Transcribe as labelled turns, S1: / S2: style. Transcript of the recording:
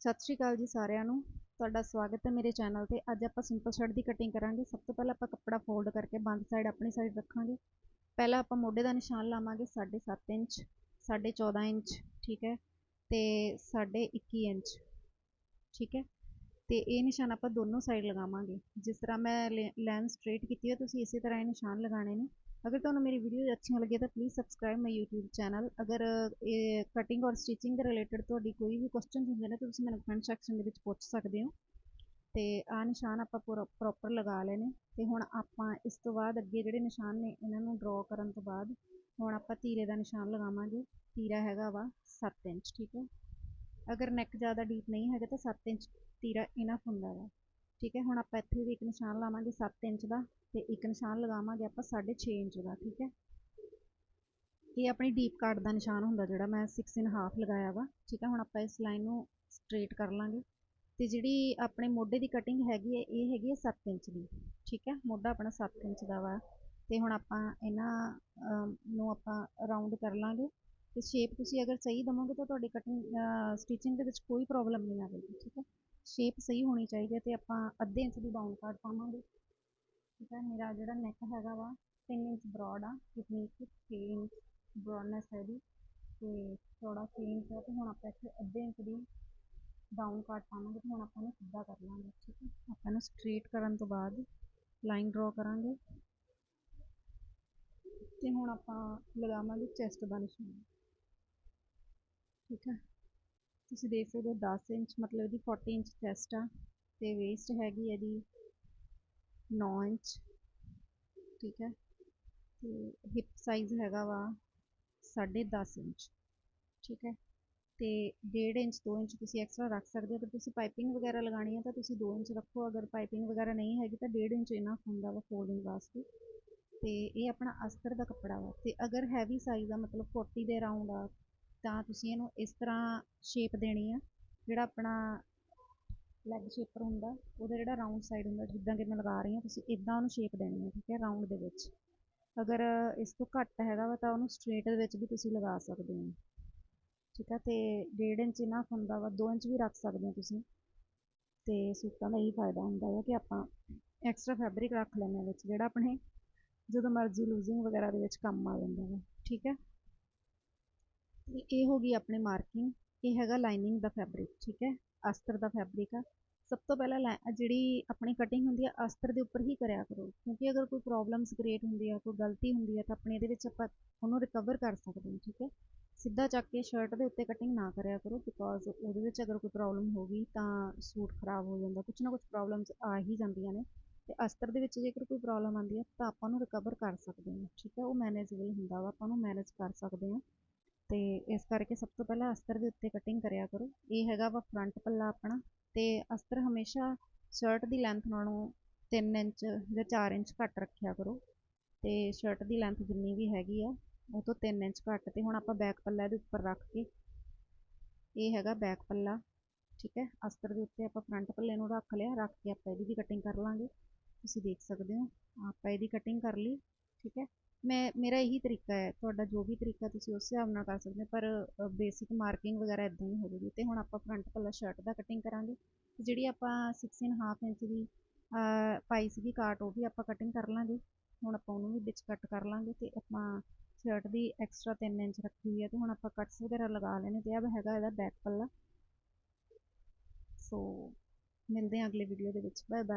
S1: ਸਤਿ ਸ਼੍ਰੀ ਅਕਾਲ ਜੀ ਸਾਰਿਆਂ ਨੂੰ। ਤੁਹਾਡਾ ਸਵਾਗਤ ਹੈ ਮੇਰੇ ਚੈਨਲ ਤੇ। ਅੱਜ ਆਪਾਂ ਸਿੰਪਲ ਸ਼ਰਟ ਦੀ ਕਟਿੰਗ ਕਰਾਂਗੇ। ਸਭ ਤੋਂ ਪਹਿਲਾਂ ਆਪਾਂ ਕੱਪੜਾ ਫੋਲਡ ਕਰਕੇ ਬੰਦ ਸਾਈਡ ਆਪਣੀ ਸਾਈਡ ਰੱਖਾਂਗੇ। ਪਹਿਲਾਂ ਆਪਾਂ ਮੋਢੇ ਦਾ ਨਿਸ਼ਾਨ ਲਾਵਾਂਗੇ 7.5 ਇੰਚ 14.5 ਇੰਚ, ਠੀਕ ਹੈ, ਤੇ 21 ਇੰਚ, ਠੀਕ ਹੈ। ਤੇ ਇਹ ਨਿਸ਼ਾਨ ਆਪਾਂ ਦੋਨੋਂ ਸਾਈਡ ਲਗਾਵਾਂਗੇ। ਜਿਸ ਤਰ੍ਹਾਂ ਮੈਂ ਲਾਈਨ ਸਟ੍ਰੇਟ ਕੀਤੀ ਹੈ, ਤੁਸੀਂ ਇਸੇ ਤਰ੍ਹਾਂ ਇਹ ਨਿਸ਼ਾਨ ਲਗਾਣੇ ਨੇ। ਅਗਰ ਤੁਹਾਨੂੰ ਮੇਰੀ ਵੀਡੀਓ ਅੱਛੀਆਂ ਲੱਗੇ ਤਾਂ please subscribe my YouTube channel ਅਗਰ ਇਹ ਕਟਿੰਗ ਔਰ ਸਟਿਚਿੰਗ ਦੇ ਰਿਲੇਟਡ ਤੁਹਾਡੀ ਕੋਈ ਵੀ ਕੁਐਸਚਨ ਹੁੰਦੇ ਨੇ, ਤਾਂ ਤੁਸੀਂ ਮੈਨੂੰ ਕਮੈਂਟ ਸੈਕਸ਼ਨ ਦੇ ਵਿੱਚ ਪੁੱਛ ਸਕਦੇ ਹੋ। ਤੇ ਆ ਨਿਸ਼ਾਨ ਆਪਾਂ ਪੂਰਾ ਪ੍ਰੋਪਰ ਲਗਾ ਲਏ ਨੇ। ਤੇ ਹੁਣ ਆਪਾਂ ਇਸ ਤੋਂ ਬਾਅਦ ਅੱਗੇ ਜਿਹੜੇ ਨਿਸ਼ਾਨ ਨੇ, ਇਹਨਾਂ ਨੂੰ ਡਰਾ ਕਰਨ ਤੋਂ ਬਾਅਦ ਹੁਣ ਆਪਾਂ ਤੀਰੇ ਦਾ ਨਿਸ਼ਾਨ ਲਗਾਵਾਂਗੇ। ਤੀਰਾ ਹੈਗਾ ਵਾ 7 ਇੰਚ, ਠੀਕ ਹੈ। ਅਗਰ ਨੈਕ ਜ਼ਿਆਦਾ ਡੀਪ ਨਹੀਂ ਹੈਗਾ ਤਾਂ 7 ਇੰਚ ਤੀਰਾ ਇਨਫ ਹੁੰਦਾ ਵਾ। ਠੀਕ ਹੈ, ਹੁਣ ਆਪਾਂ ਇੱਥੇ ਵੀ ਇੱਕ ਨਿਸ਼ਾਨ ਲਾਵਾਂਗੇ 7 ਇੰਚ ਦਾ ਤੇ ਇੱਕ ਨਿਸ਼ਾਨ ਲਗਾਵਾਂਗੇ ਆਪਾਂ 6.5 ਇੰਚ ਦਾ, ਠੀਕ ਹੈ। ਇਹ ਆਪਣੀ ਡੀਪ ਕਾਟ ਦਾ ਨਿਸ਼ਾਨ ਹੁੰਦਾ ਜਿਹੜਾ ਮੈਂ 6 ਐਂਡ ਹਾਫ ਲਗਾਇਆ ਵਾ। ਠੀਕ ਹੈ, ਹੁਣ ਆਪਾਂ ਇਸ ਲਾਈਨ ਨੂੰ ਸਟ੍ਰੇਟ ਕਰ ਲਾਂਗੇ। ਤੇ ਜਿਹੜੀ ਆਪਣੇ ਮੋਢੇ ਦੀ ਕਟਿੰਗ ਹੈਗੀ ਹੈ, ਇਹ ਹੈਗੀ ਹੈ 7 ਇੰਚ ਦੀ। ਠੀਕ ਹੈ, ਮੋਢਾ ਆਪਣਾ 7 ਇੰਚ ਦਾ ਵਾ। ਤੇ ਹੁਣ ਆਪਾਂ ਇਹਨਾਂ ਨੂੰ ਆਪਾਂ ਰਾਉਂਡ ਕਰ ਲਾਂਗੇ। ਤੇ ਸ਼ੇਪ ਤੁਸੀਂ ਅਗਰ ਸਹੀ ਦਵੋਗੇ ਤਾਂ ਤੁਹਾਡੀ ਕਟਿੰਗ ਸਟਿਚਿੰਗ ਦੇ ਵਿੱਚ ਕੋਈ ਪ੍ਰੋਬਲਮ ਨਹੀਂ ਆਵੇਗੀ, ਠੀਕ ਹੈ? ਸ਼ੇਪ ਸਹੀ ਹੋਣੀ ਚਾਹੀਦੀ ਹੈ ਤੇ ਆਪਾਂ ਅੱਧੇ ਇੰਚ ਦੀ ਡਾਊਨ ਕਾਟ ਪਾਵਾਂਗੇ। ਠੀਕ ਹੈ, ਮੇਰਾ ਜਿਹੜਾ ਨੈਕ ਹੈਗਾ ਵਾ 3 ਇੰਚ ਬ੍ਰੌਡ ਆ, ਜਿਤਨੀ ਕਿ 3 ਇੰਚ ਬ੍ਰੌਡਨੈਸ ਹੈ ਦੀ ਤੇ ਚੌੜਾ 3 ਇੰਚ ਹੈ ਤੇ ਹੁਣ ਆਪਾਂ ਇੱਥੇ ਅੱਧੇ ਇੰਚ ਦੀ ਡਾਊਨ ਕਾਟ ਪਾਵਾਂਗੇ ਤੇ ਹੁਣ ਆਪਾਂ ਨੂੰ ਸਿੱਧਾ ਕਰ ਲਾਂਗੇ, ਠੀਕ ਹੈ? ਆਪਾਂ ਨੂੰ ਸਟ੍ਰੇਟ ਕਰਨ ਤੋਂ ਬਾਅਦ ਲਾਈਨ ਡਰਾ ਕਰਾਂਗੇ। ਤੇ ਹੁਣ ਆਪਾਂ ਲਗਾਵਾਂਗੇ ਚੈਸਟ ਦਾ ਨਿਸ਼ਾਨ ਠੀਕ ਹੈ ਤੁਸੀਂ ਦੇਖ ਸਕਦੇ ਹੋ 10 ਇੰਚ, ਮਤਲਬ ਇਹਦੀ 40 ਇੰਚ ਚੈਸਟ ਆ ਤੇ ਵੇਸਟ ਹੈਗੀ ਇਹਦੀ 9 ਇੰਚ, ਠੀਕ ਹੈ ਤੇ ਹਿਪ ਸਾਈਜ਼ ਹੈਗਾ ਵਾ 10.5 ਇੰਚ, ਠੀਕ ਹੈ ਤੇ 1.5 ਇੰਚ 2 ਇੰਚ ਤੁਸੀਂ ਐਕਸਟਰਾ ਰੱਖ ਸਕਦੇ ਹੋ। ਅਗਰ ਤੁਸੀਂ ਪਾਈਪਿੰਗ ਵਗੈਰਾ ਲਗਾਣੀ ਹੈ ਤਾਂ ਤੁਸੀਂ 2 ਇੰਚ ਰੱਖੋ। ਅਗਰ ਪਾਈਪਿੰਗ ਵਗੈਰਾ ਨਹੀਂ ਹੈਗੀ ਤਾਂ 1.5 ਇੰਚ ਇਨਫ ਹੁੰਦਾ ਵਾ ਫੋਲਡਿੰਗ ਵਾਸਤੇ। ਤੇ ਇਹ ਆਪਣਾ ਅਸਤਰ ਦਾ ਕੱਪੜਾ ਵਾ। ਤੇ ਅਗਰ ਹੈਵੀ ਸਾਈਜ਼ ਦਾ ਮਤਲਬ 40 ਦੇ ਅਰਾਊਂਡ ਆ ਤਾਂ ਤੁਸੀਂ ਇਹਨੂੰ ਇਸ ਤਰ੍ਹਾਂ ਸ਼ੇਪ ਦੇਣੀ ਆ, ਜਿਹੜਾ ਆਪਣਾ ਲੈਗ ਸ਼ੇਪਰ ਹੁੰਦਾ, ਉਹਦਾ ਜਿਹੜਾ ਰਾਊਂਡ ਸਾਈਡ ਹੁੰਦਾ, ਜਿੱਦਾਂ ਕਿ ਮੈਂ ਲਗਾ ਰਹੀ ਹਾਂ, ਤੁਸੀਂ ਇੱਦਾਂ ਉਹਨੂੰ ਸ਼ੇਪ ਦੇਣੀ ਹੈ ਠੀਕ ਹੈ ਰਾਊਂਡ ਦੇ ਵਿੱਚ। ਅਗਰ ਇਸ ਤੋਂ ਘੱਟ ਹੈਗਾ ਵਾ ਤਾਂ ਉਹਨੂੰ ਸਟ੍ਰੇਟ ਦੇ ਵਿੱਚ ਵੀ ਤੁਸੀਂ ਲਗਾ ਸਕਦੇ ਹੋ। ਠੀਕ ਹੈ, ਤੇ 1.5 ਇੰਚ ਇਨਫ ਹੁੰਦਾ ਵਾ 2 ਇੰਚ ਵੀ ਰੱਖ ਸਕਦੇ ਹੋ ਤੁਸੀਂ। ਤੇ ਸੂਟਾਂ ਦਾ ਇਹ ਫਾਇਦਾ ਹੁੰਦਾ ਹੈ ਕਿ ਆਪਾਂ ਐਕਸਟਰਾ ਫੈਬਰਿਕ ਰੱਖ ਲੈਂਦੇ ਹਾਂ ਵਿੱਚ, ਜਿਹੜਾ ਆਪਣੇ ਜਦੋਂ ਮਰਜ਼ੀ ਲੂਜ਼ਿੰਗ ਵਗੈਰਾ ਦੇ ਵਿੱਚ ਕੰਮ ਆ ਜਾਂਦਾ ਹੈ ਠੀਕ ਹੈ। ਇਹ ਹੋ ਗਈ ਆਪਣੀ ਮਾਰਕਿੰਗ, ਇਹ ਹੈਗਾ ਲਾਈਨਿੰਗ ਦਾ ਫੈਬਰਿਕ ਠੀਕ ਹੈ? ਅਸਤਰ ਦਾ ਫੈਬਰਿਕ ਆ। ਸਭ ਤੋਂ ਪਹਿਲਾਂ ਜਿਹੜੀ ਆਪਣੀ ਕਟਿੰਗ ਹੁੰਦੀ ਆ, ਅਸਤਰ ਦੇ ਉੱਪਰ ਹੀ ਕਰਿਆ ਕਰੋ। ਕਿਉਂਕਿ ਅਗਰ ਕੋਈ ਪ੍ਰੋਬਲਮਸ ਕ੍ਰੀਏਟ ਹੁੰਦੀ ਆ, ਕੋਈ ਗਲਤੀ ਹੁੰਦੀ ਆ, ਤਾਂ ਆਪਣੇ ਇਹਦੇ ਵਿੱਚ ਆਪਾਂ ਉਹਨੂੰ ਰਿਕਵਰ ਕਰ ਸਕਦੇ ਹਾਂ, ਠੀਕ ਹੈ? ਸਿੱਧਾ ਚੱਕ ਕੇ ਸ਼ਰਟ ਦੇ ਉੱਤੇ ਕਟਿੰਗ ਨਾ ਕਰਿਆ ਕਰੋ ਬਿਕੋਜ਼ ਉਹਦੇ ਵਿੱਚ ਅਗਰ ਕੋਈ ਪ੍ਰੋਬਲਮ ਹੋ ਗਈ, ਤਾਂ ਸੂਟ ਖਰਾਬ ਹੋ ਜਾਂਦਾ। ਕੁਝ ਨਾ ਕੁਝ ਪ੍ਰੋਬਲਮਸ ਆ ਹੀ ਜਾਂਦੀਆਂ ਨੇ। ਤੇ ਅਸਤਰ ਦੇ ਵਿੱਚ ਜੇਕਰ ਕੋਈ ਪ੍ਰੋਬਲਮ ਆਉਂਦੀ ਹੈ ਤਾਂ ਆਪਾਂ ਨੂੰ ਰਿਕਵਰ ਕਰ ਸਕਦੇ ਹਾਂ, ਠੀਕ ਹੈ? ਉਹ ਮੈਨੇਜੇਬਲ ਹੁੰਦਾ ਵਾ, ਆਪਾਂ ਨੂੰ ਮੈਨੇਜ ਕਰ ਸਕਦੇ ਹਾਂ। ਅਤੇ ਇਸ ਕਰਕੇ ਸਭ ਤੋਂ ਪਹਿਲਾਂ ਅਸਤਰ ਦੇ ਉੱਤੇ ਕਟਿੰਗ ਕਰਿਆ ਕਰੋ। ਇਹ ਹੈਗਾ ਵਾ ਫਰੰਟ ਪੱਲਾ ਆਪਣਾ ਅਤੇ ਅਸਤਰ ਹਮੇਸ਼ਾ ਸ਼ਰਟ ਦੀ ਲੈਂਥ ਨਾਲੋਂ ਤਿੰਨ ਇੰਚ ਜਾਂ ਚਾਰ ਇੰਚ ਘੱਟ ਰੱਖਿਆ ਕਰੋ ਅਤੇ ਸ਼ਰਟ ਦੀ ਲੈਂਥ ਜਿੰਨੀ ਵੀ ਹੈਗੀ ਆ, ਉਹ ਤੋਂ 3 ਇੰਚ ਘੱਟ ਤੇ ਹੁਣ ਆਪਾਂ ਬੈਕ ਪੱਲਾ ਇਹਦੇ ਉੱਪਰ ਰੱਖ ਕੇ ਇਹ ਹੈਗਾ ਬੈਕ ਪੱਲਾ, ਠੀਕ ਹੈ? ਅਸਤਰ ਦੇ ਉੱਤੇ ਆਪਾਂ ਫਰੰਟ ਪੱਲੇ ਨੂੰ ਰੱਖ ਲਿਆ, ਰੱਖ ਕੇ ਆਪਾਂ ਇਹਦੀ ਵੀ ਕਟਿੰਗ ਕਰ ਲਾਂਗੇ। ਤੁਸੀਂ ਦੇਖ ਸਕਦੇ ਹੋ, ਆਪਾਂ ਇਹਦੀ ਕਟਿੰਗ ਕਰ ਲਈ, ਠੀਕ ਹੈ? ਮੈਂ, ਮੇਰਾ ਇਹੀ ਤਰੀਕਾ ਹੈ, ਤੁਹਾਡਾ ਜੋ ਵੀ ਤਰੀਕਾ ਤੁਸੀਂ ਉਸ ਹਿਸਾਬ ਨਾਲ ਕਰ ਸਕਦੇ ਹੋ, ਪਰ ਬੇਸਿਕ ਮਾਰਕਿੰਗ ਵਗੈਰਾ ਇੱਦਾਂ ਹੀ ਹੋ ਜੂਗੀ ਤੇ ਹੁਣ ਆਪਾਂ ਫਰੰਟ ਪੱਲਾ ਸ਼ਰਟ ਦਾ ਕਟਿੰਗ ਕਰਾਂਗੇ ਜਿਹੜੀ ਆਪਾਂ ਸਿਕਸ ਐਂਡ ਹਾਫ ਇੰਚ ਦੀ ਪਾਈ ਸੀਗੀ ਕਾਟ ਉਹ ਵੀ ਆਪਾਂ ਕਟਿੰਗ ਕਰ ਲਾਂਗੇ, ਹੁਣ ਆਪਾਂ ਉਹਨੂੰ ਵੀ ਵਿੱਚ ਕੱਟ ਕਰ ਲਾਂਗੇ ਅਤੇ ਆਪਾਂ ਸ਼ਰਟ ਦੀ ਐਕਸਟਰਾ 3 ਇੰਚ ਰੱਖੀ ਹੋਈ ਹੈ ਅਤੇ ਹੁਣ ਆਪਾਂ ਕਟਸ ਵਗੈਰਾ ਲਗਾ ਲੈਣੇ, ਤੇ ਇਹ ਹੈਗਾ ਇਹਦਾ ਬੈਕ ਪੱਲਾ ਸੋ ਮਿਲਦੇ ਹਾਂ ਅਗਲੇ ਵੀਡੀਓ ਦੇ ਵਿੱਚ ਬਾਏ ਬਾਏ